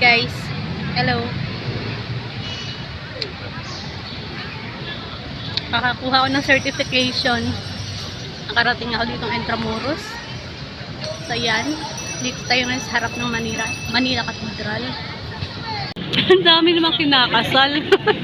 guys. Hello. Kakakuha ko ng certification. Nakarating ako dito ng Intramuros. So yan. Dito tayo ngayon sa harap ng Manila, Manila Cathedral. Ang dami namang kinakasal.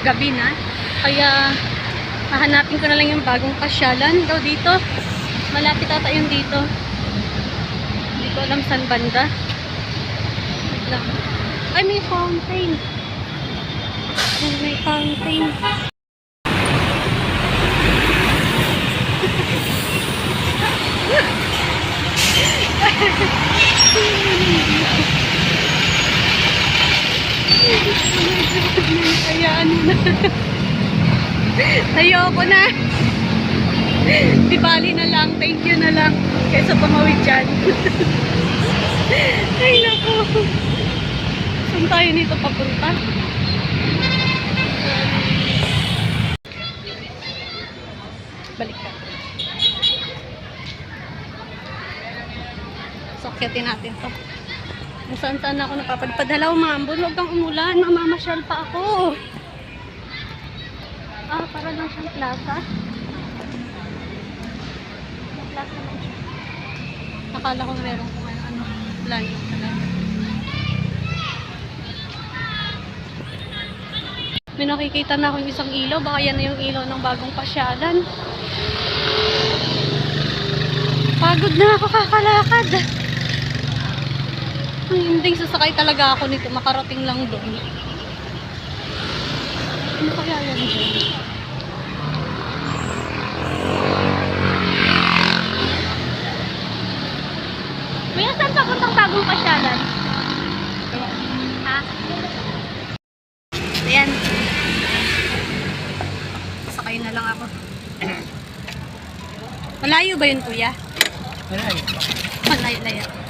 gabi na. Kaya hahanapin ko na lang yung bagong pasyalan daw dito. Malapit ata yung dito. Hindi ko alam saan banda. Lang. Ay, may fountain. Ay, may fountain. Kaya na. Ayoko na. Di bali na lang. Thank you na lang. Kaysa tumawid dyan. Ay, naku. Saan tayo nito papunta? Balik ka. So, akyatin natin to. Kung saan saan ako napapadpad. Halaw, ma'am. Huwag kang umulan. Mamamasyal pa ako. Ah, para lang siyang plaza. May plaza lang siya. Akala ko meron kung ano, ano talaga. May nakikita na akong isang ilaw. Baka yan na yung ilaw ng bagong pasyalan. Pagod na ako kakalakad. Hindi sasakay talaga ako nito. Makarating lang doon. Ano kaya yan? Kuya, saan papuntang bagong pasyalan? Ha? Ayan. Na lang ako. Malayo ba yun, kuya? Malayo-layo.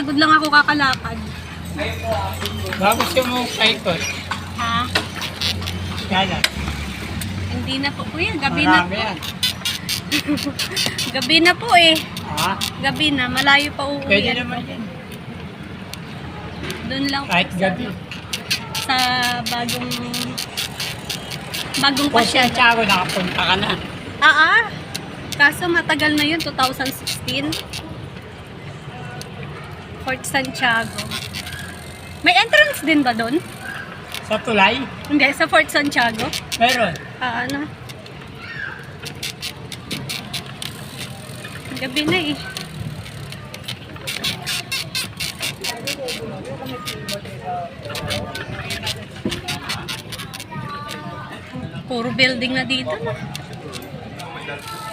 Napagod lang ako kakalakad. Bago siya mo paikot. Ha? Kaya, Hindi na po, kuya. Gabi na po. yan. Gabi na po eh. Ah, Gabi na. Malayo pa uuwi. pwede naman yan. Doon lang po Kahit gabi. sa bagong bagong Kung pasya. siya ako, nakapunta ka na. Ah, ah. Kaso matagal na yun, 2016. Fort Santiago. May entrance din ba doon? Sa tulay, Hindi, sa Fort Santiago. meron. Ah, ano? Gabi na eh. Puro building na dito na.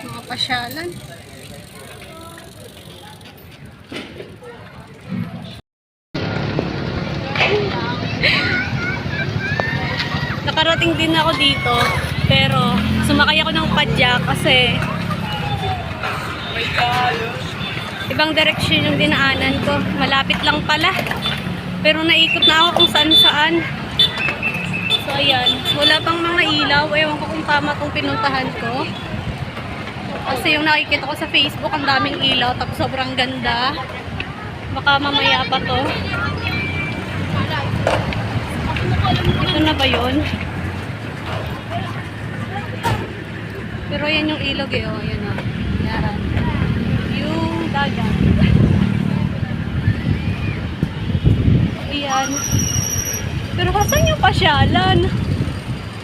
Mga pasyalan. Nakarating din ako dito, pero sumakay ako ng padya kasi ibang direksyon yung dinaanan ko. Malapit lang pala. Pero naikot na ako kung saan saan. So ayan, wala pang mga ilaw. Ewan ko kung tama tong pinuntahan ko. Kasi yung nakikita ko sa Facebook, ang daming ilaw, tapos sobrang ganda. Baka mamaya pa to. Ito na ba yun? Pero yan yung ilog eh, oh. Yan oh. Yan. Yung dagat. Ayan. Pero kasan yung pasyalan?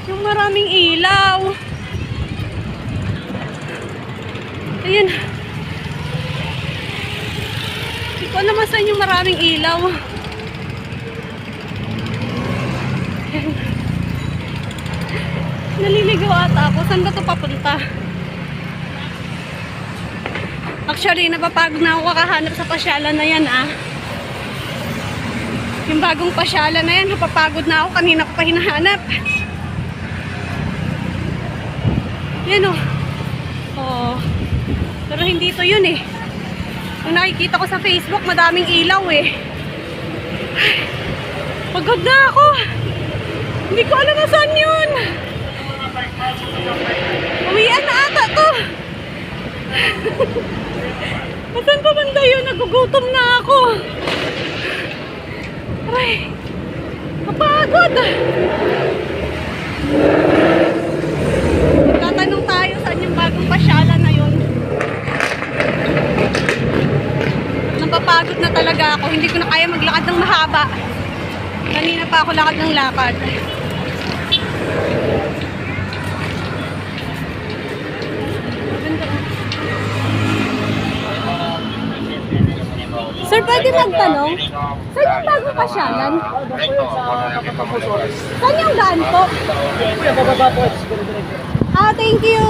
Yung maraming ilaw. Ayun. Hindi ko naman saan yung maraming ilaw. Ayan. Naliligaw ata ako. Saan ba ito papunta? Actually, napapagod na ako kakahanap sa pasyalan na yan ah. Yung bagong pasyalan na yan, napapagod na ako. Kanina ko pa hinahanap. Yan oh. Oo. Pero hindi ito yun eh. Yung nakikita ko sa Facebook, madaming ilaw eh. Pagod na ako. Hindi ko alam na saan yun. Uwian na ata to. Saan pa banda yun? Nagugutom na ako. Aray. Kapagod. Tatanong tayo saan yung bagong pasyalan na yun. Napapagod na talaga ako. Hindi ko na kaya maglakad ng mahaba. Kanina pa ako lakad ng lakad. Sir, pwede magtanong? Saan yung bagong pasyalan? Saan yung daan po? Ah, thank you.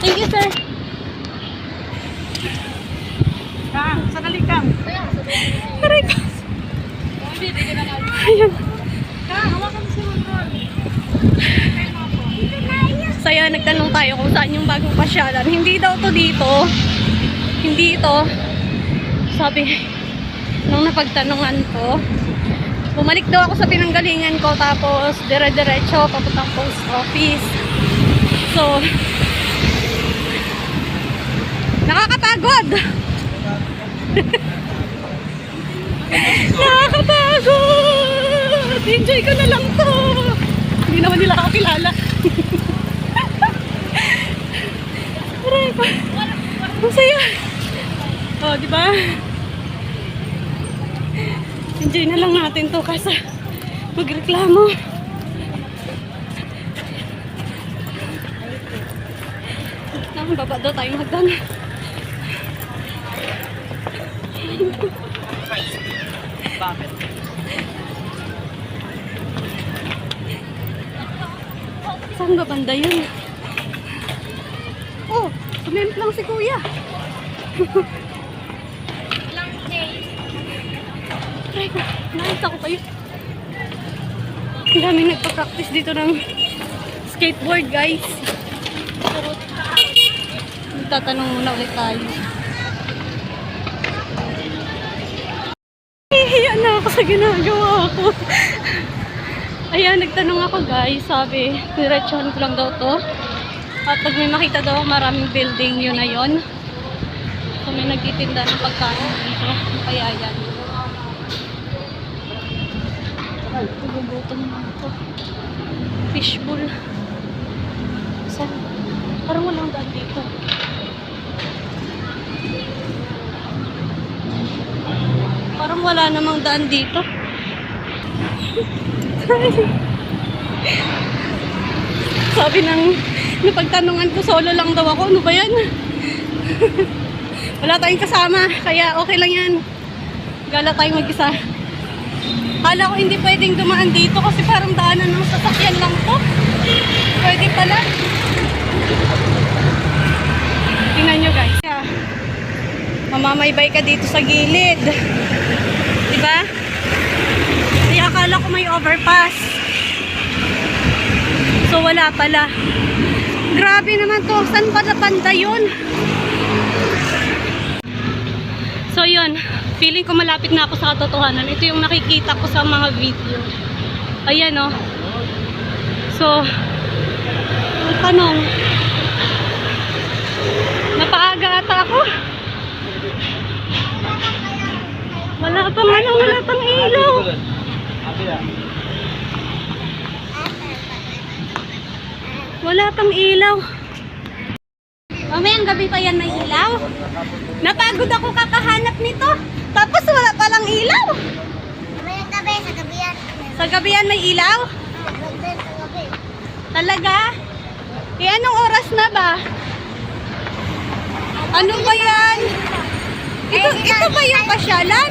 Thank you, sir. Kang, sanali kang. Aray ko. Ayun. Kang, hawakan mo si Ronron. So yun, nagtanong tayo kung saan yung bagong pasyalan. Hindi daw to dito. Hindi ito. Sabi, nung napagtanungan ko, bumalik daw ako sa pinanggalingan ko tapos dire-diretso papuntang post office. So, nakakapagod! nakakapagod! Enjoy ko na lang to! Hindi naman nila ako kilala. Aray ko. Ang saya. Oh, di ba? Enjoy na lang natin to kasi magreklamo. Ah, baba daw tayo magdan. Bakit? Saan ba banda yun? Oh, sumemplang si kuya. Aray ko, nakita ko kayo. Ang daming nagpa-practice dito ng skateboard, guys. Tatanong muna ulit tayo. Hihiya na ako sa ginagawa ko. Ayan, nagtanong ako guys. Sabi, diretsuhan ko lang daw to. At pag may makita daw, maraming building yun na yun. So may nagtitinda ng pagkain dito. Kaya yan. Nagugutom na ako. Fishbowl. Saan? Parang walang daan dito. Parang wala namang daan dito. Sabi ng napagtanungan ko, solo lang daw ako. Ano ba yan? Wala tayong kasama, kaya okay lang yan. Gala tayong mag-isa. Kala ko hindi pwedeng dumaan dito kasi parang daanan ng sasakyan lang to. Pwede pala. Tingnan nyo guys. Yeah. Mamamaybay ka dito sa gilid. Diba? Kaya akala ko may overpass. So wala pala. Grabe naman to. Saan pa na banda yun? So yun, feeling ko malapit na ako sa katotohanan. Ito yung nakikita ko sa mga video. Ayan oh. So, ang tanong, napaaga ata ako. Wala pang ano, wala pang ilaw. Wala pang ilaw. Mamayang gabi pa yan may ilaw. Napagod ako kakahanap nito. Tapos wala palang ilaw. Mamayang gabi, sa gabi yan. Sa gabi yan may ilaw? Gabi. Talaga? Eh anong oras na ba? Ano ba yan? Ito, ito ba yung pasyalan?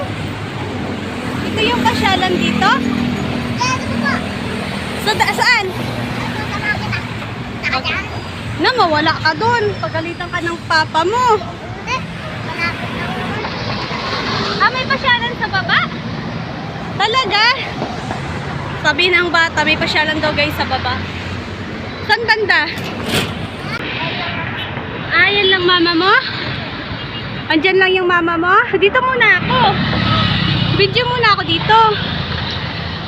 Ito yung pasyalan dito? Eh? Sa, da- saan? Na, mawala ka doon. Pagalitan ka ng papa mo. Ulo. Ah, may pasyalan sa baba? Talaga? Sabi ng bata, may pasyalan daw guys sa baba. Saan banda? Ah, yan lang mama mo? Andyan lang yung mama mo? Dito muna ako. Video muna ako dito.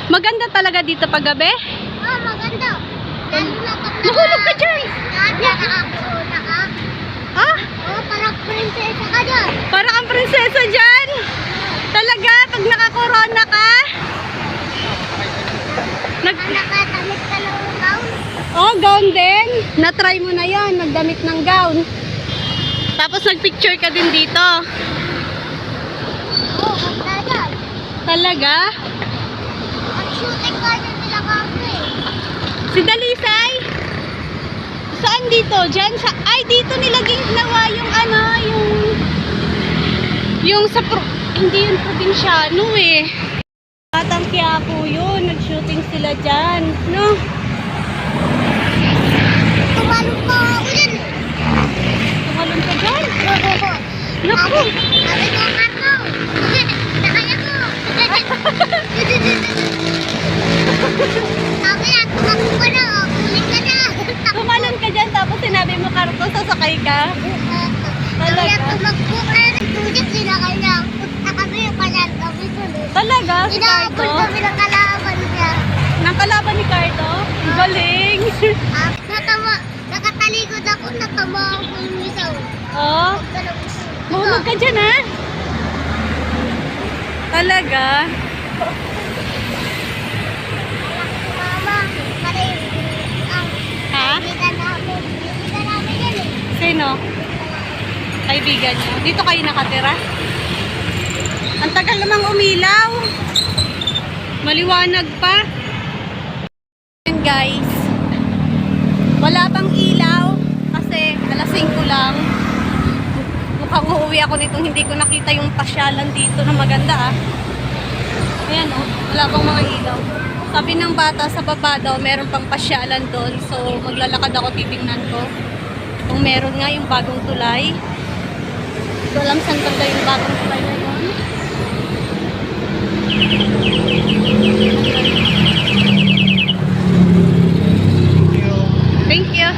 Maganda talaga dito pag gabi. Maganda. Lalo na pag Mahulog ka dyan. Ah, Oh, parang prinsesa ka dyan. parang ang prinsesa dyan. Talaga, pag nakakorona ka. Nag Na nakatamit ka ng gown. Oh, gown din. Na-try mo na yan, magdamit ng gown. Tapos nagpicture ka din dito. Oh, ganda dyan. Talaga? Ang shooting ka dyan nila kami. Si Dalisay? Saan dito? Diyan sa... Ay, dito nila ginawa yung ano, yung... Yung sa... Pro, hindi yung probinsyano eh. Batang Quiapo yun. Nag-shooting sila dyan. No? Tumalong pa ako dyan. Tumalon ka dyan. Oo. Naku. Sabi ko, Marco. Nakaya ko. Oh. Tumalon ka dyan tapos sinabi mo, Karto, sasakay ka. Na, tumakbo ka na. Nagtulip sila kanya. Punta kami yung kanan kami tuloy. Talaga, si Inaabot Cardo? kami ng kalaban niya. Nang kalaban ni Cardo? Galing! Ah, natama. Nakatalikod ako. Natama ako yung isaw. oh, mahulog ka dyan ha? Talaga? Sino? Kaibigan niyo. Dito kayo nakatira? Ang tagal namang umilaw. Maliwanag pa. Ayan guys. Wala pang ilaw kasi alas 5 lang. Mukhang uuwi ako nitong hindi ko nakita yung pasyalan dito na maganda ah. Ayan oh, wala pang mga ilaw. Sabi ng bata sa baba daw, meron pang pasyalan doon. So maglalakad ako titingnan ko. Kung meron nga yung bagong tulay. Hindi ko alam saan banda yung bagong tulay na yun. Thank you.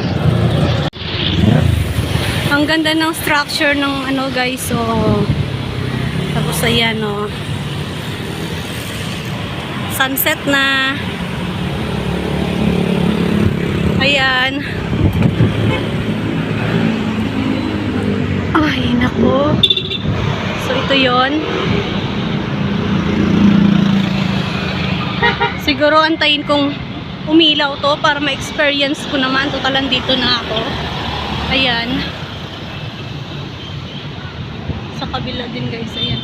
Ang ganda ng structure ng ano guys. So, tapos ayan o. Sunset na. Ayan. Ay, nako. So, ito yon. Siguro antayin kong umilaw to para ma-experience ko naman. Total, dito na ako. Ayan. Sa kabila din guys, ayan.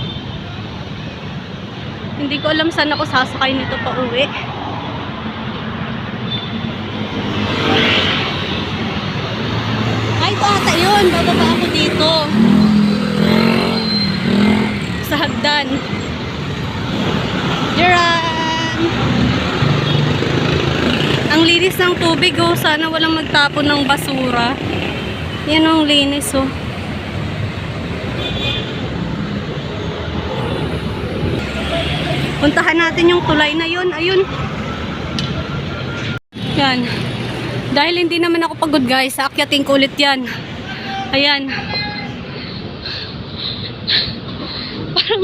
Hindi ko alam saan ako sasakay nito pa uwi. Ito ata yun. Bababa ako dito. Sa hagdan. Jaran! Ang linis ng tubig oh. Sana walang magtapon ng basura. Yan ang linis oh. Puntahan natin yung tulay na yun. Ayun. Yan. Dahil hindi naman ako pagod guys, aakyatin ko ulit yan. Ayan. Parang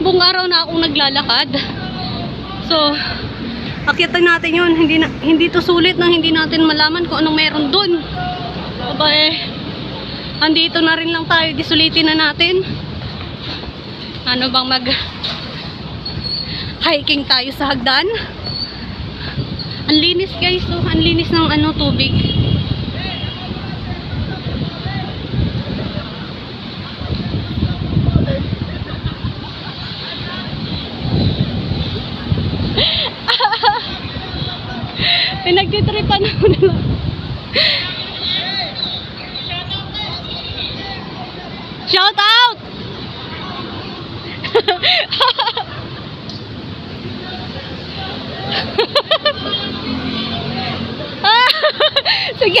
buong araw na akong naglalakad. So, akyatan natin yun. Hindi, na, hindi to sulit nang hindi natin malaman kung anong meron dun. Aba eh, andito na rin lang tayo, disulitin na natin. Ano bang mag hiking tayo sa hagdan? Ang linis guys, oh. ang linis ng ano tubig. Pinagtitripan ako nila. Shout out! Ah! Sige!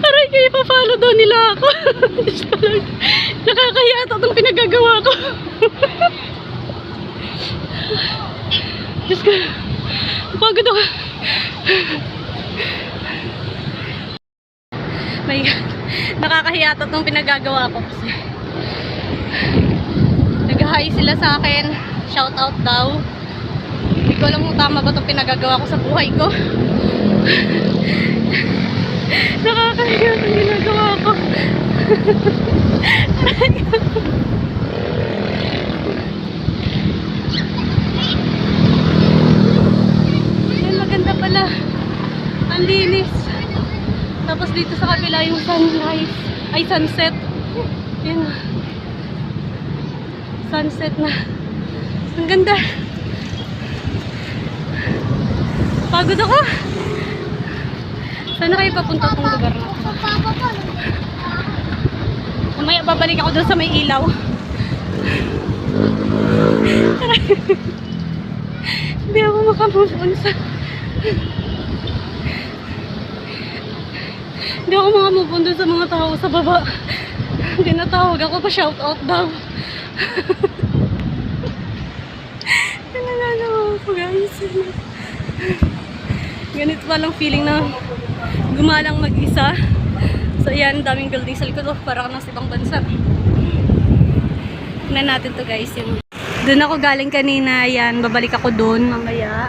Aray kayo, pa-follow daw nila ako. Diyos ko lang. Nakakahiya ito itong pinagagawa ko. Diyos ko. Pagod ako. My. Nakakahiya ito itong pinagagawa ko kasi. Nag-hi sila sa akin. Shout out daw. Hindi ko alam kung tama ba itong pinagagawa ko sa buhay ko. Nakakahiya itong ginagawa ko. Ay, maganda pala. Ang linis. Tapos dito sa kabila yung sunrise. Ay, sunset. Yan. Sunset na. Ang ganda. Pagod ako. Saan na kayo papunta tong lugar na to? Papa ko. Mamaya babalik ako doon sa may ilaw. Hindi ako makamove on sa... Hindi ako makamove on sa mga tao sa baba. Tinatawag ako pa shout out daw. Nalalawa ako guys. Ganito palang feeling na gumalang mag-isa. So yan, daming building sa likod. Oh, para ka nasa ibang bansa. Tignan natin to guys. Yung... Doon ako galing kanina. Yan, babalik ako doon mamaya.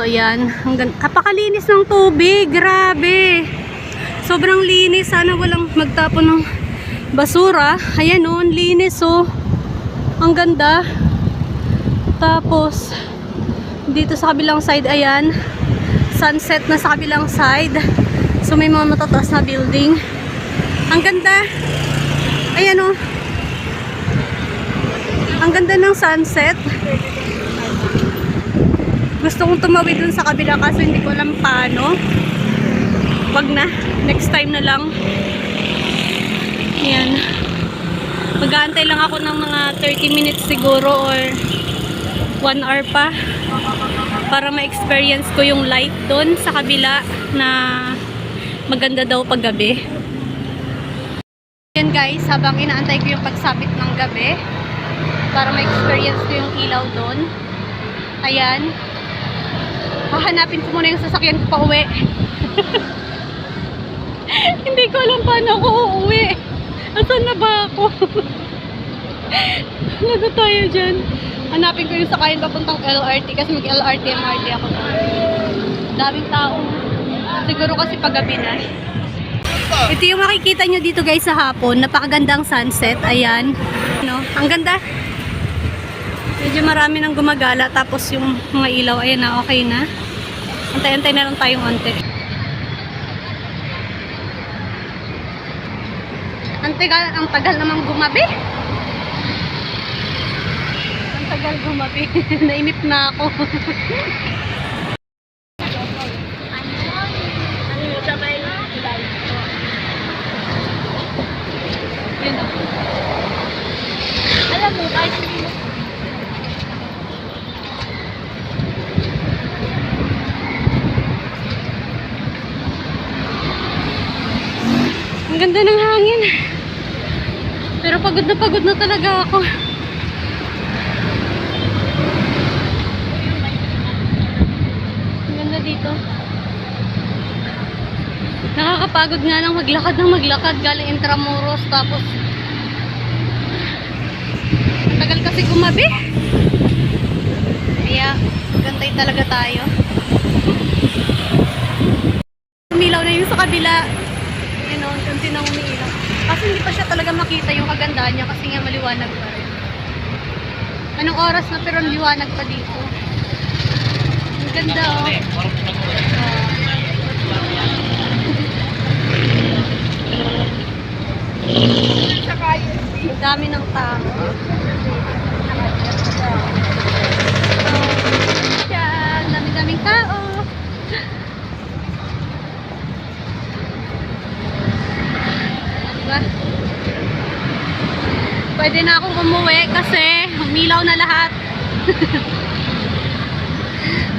So yan, hanggang, kapakalinis ng tubig. Grabe. Sobrang linis. Sana walang magtapon ng basura. Ayan oh, ang linis oh. Ang ganda. Tapos, dito sa kabilang side, ayan. Sunset na sa kabilang side. So, may mga matataas na building. Ang ganda. Ayan o. Ang ganda ng sunset. Gusto kong tumawid dun sa kabila kaso hindi ko alam paano. Wag na. Next time na lang. Ayan. Mag-aantay lang ako ng mga 30 minutes siguro or 1 hour pa para ma-experience ko yung light doon sa kabila na maganda daw pag gabi. Yan guys, habang inaantay ko yung pagsapit ng gabi para ma-experience ko yung ilaw doon. Ayan. Hahanapin ko muna yung sasakyan ko pa uwi. Hindi ko alam paano ako uuwi. Asan na ba ako? Ano na tayo dyan? Hanapin ko yung sakayan papuntang LRT kasi mag LRT MRT ako. Daming tao. Siguro kasi paggabi na. Ito yung makikita nyo dito guys sa hapon. Napakagandang sunset. Ayan. No? Ang ganda. Medyo marami nang gumagala. Tapos yung mga ilaw, ayan na, okay na. Antay-antay na lang tayong ante. Ang tagal, ang tagal namang gumabi. Ang tagal gumabi. Nainip na ako. Yun o. Alam mo, kahit hindi mo Ang ganda ng hangin. Pero pagod na talaga ako. Ang ganda dito. Nakakapagod nga lang maglakad ng maglakad galing Intramuros tapos ang tagal kasi gumabi. Kaya gantay talaga tayo. Umilaw na yung sa kabila. Yun o, kunti na umiilaw. Kasi hindi pa siya talaga makita yung kagandahan niya kasi nga maliwanag pa rin. Anong oras na pero liwanag pa dito. Ang ganda oh. Ang dami ng tao. Yan, dami-daming tao. Diba? Pwede na akong umuwi kasi umilaw na lahat.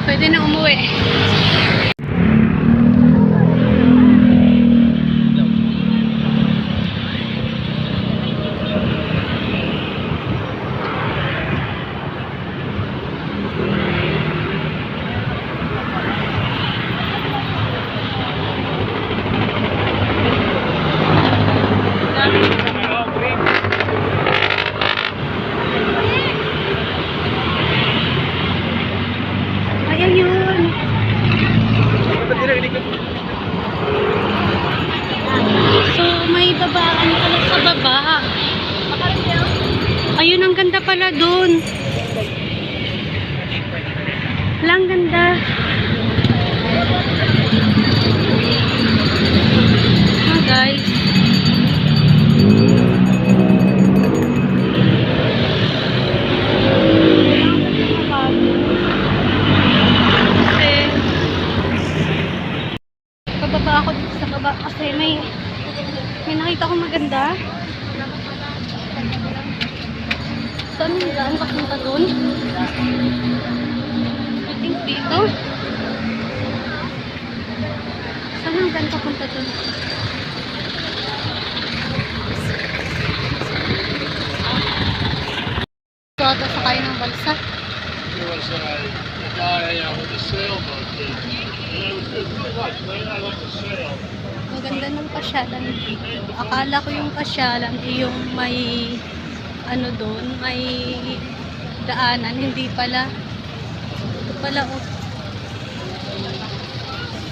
Pwede na umuwi. May may nakita ko maganda. Saan yung daan papunta doon? I think dito. Saan yung daan papunta doon? So, ito sa kayo ng balsa. There was a, a guy uh, with a sailboat. And it was, it was really nice. They, I like the sail. Ang ganda ng pasyalan dito. Akala ko yung pasyalan ay yung may ano doon, may daanan. Hindi pala. Ito pala oh.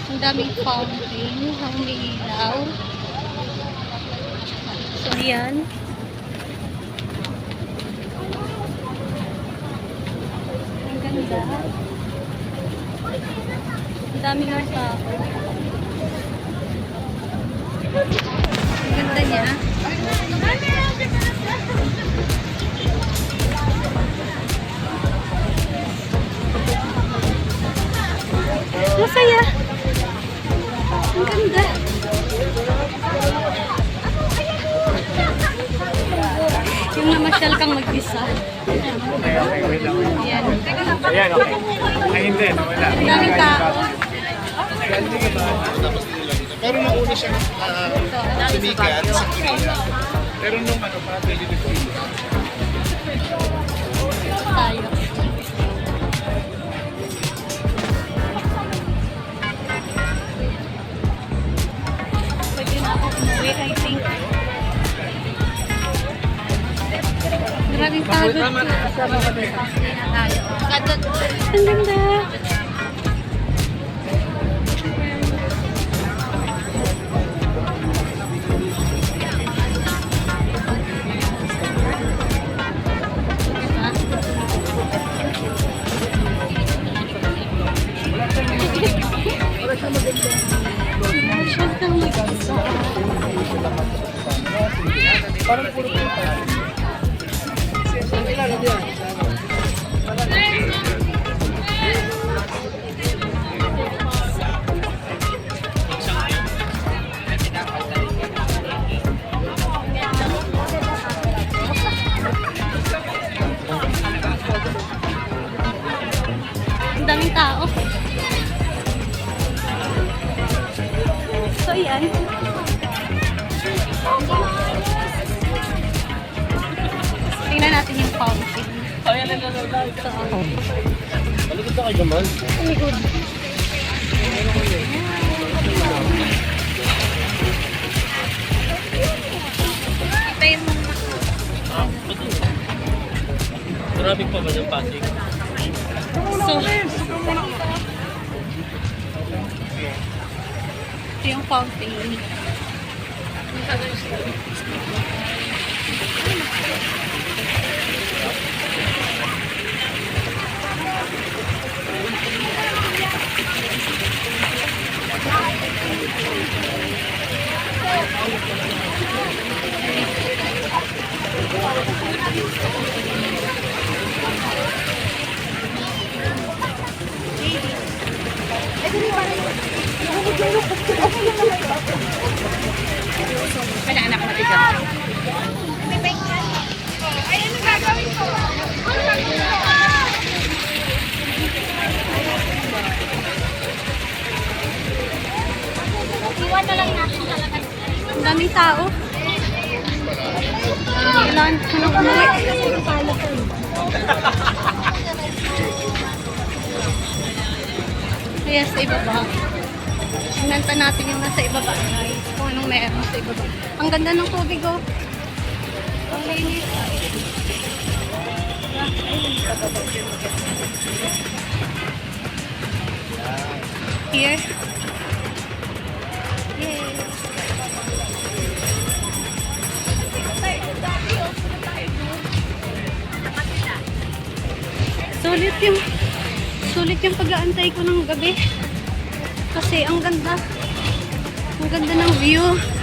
Ang daming fountain na umiilaw. So, yan. Ang ganda. Ang daming ng tao. Ang ganda niya. Masaya. Ang ganda. Yung namasyal kang mag-isa. Yan. Ayan, okay. Ay, hindi, nawala. Ang daming tao. Pero nung una siya uh, sumikat sa Korea. Pero nung ano, parang 2015. tayo. I think. Maraming pagod. Ang ganda. Masyal kang mag-isa. Ang Tem um pauzinho. Thank you. Kaya anak natin ka. Ay, ano gagawin ko? Ano gagawin ko? Iwan na lang natin talaga. Ang daming tao. Ilan? Ano ka na? Ano ka na? Kaya sa ibaba. Sinanta natin yung nasa ibaba guys. Kung anong meron sa ibaba. Ang ganda ng tubig oh. Ang linis. Here. Yay. Sulit yung sulit yung pag-aantay ko ng gabi. Kasi ang ganda. Ang ganda ng view.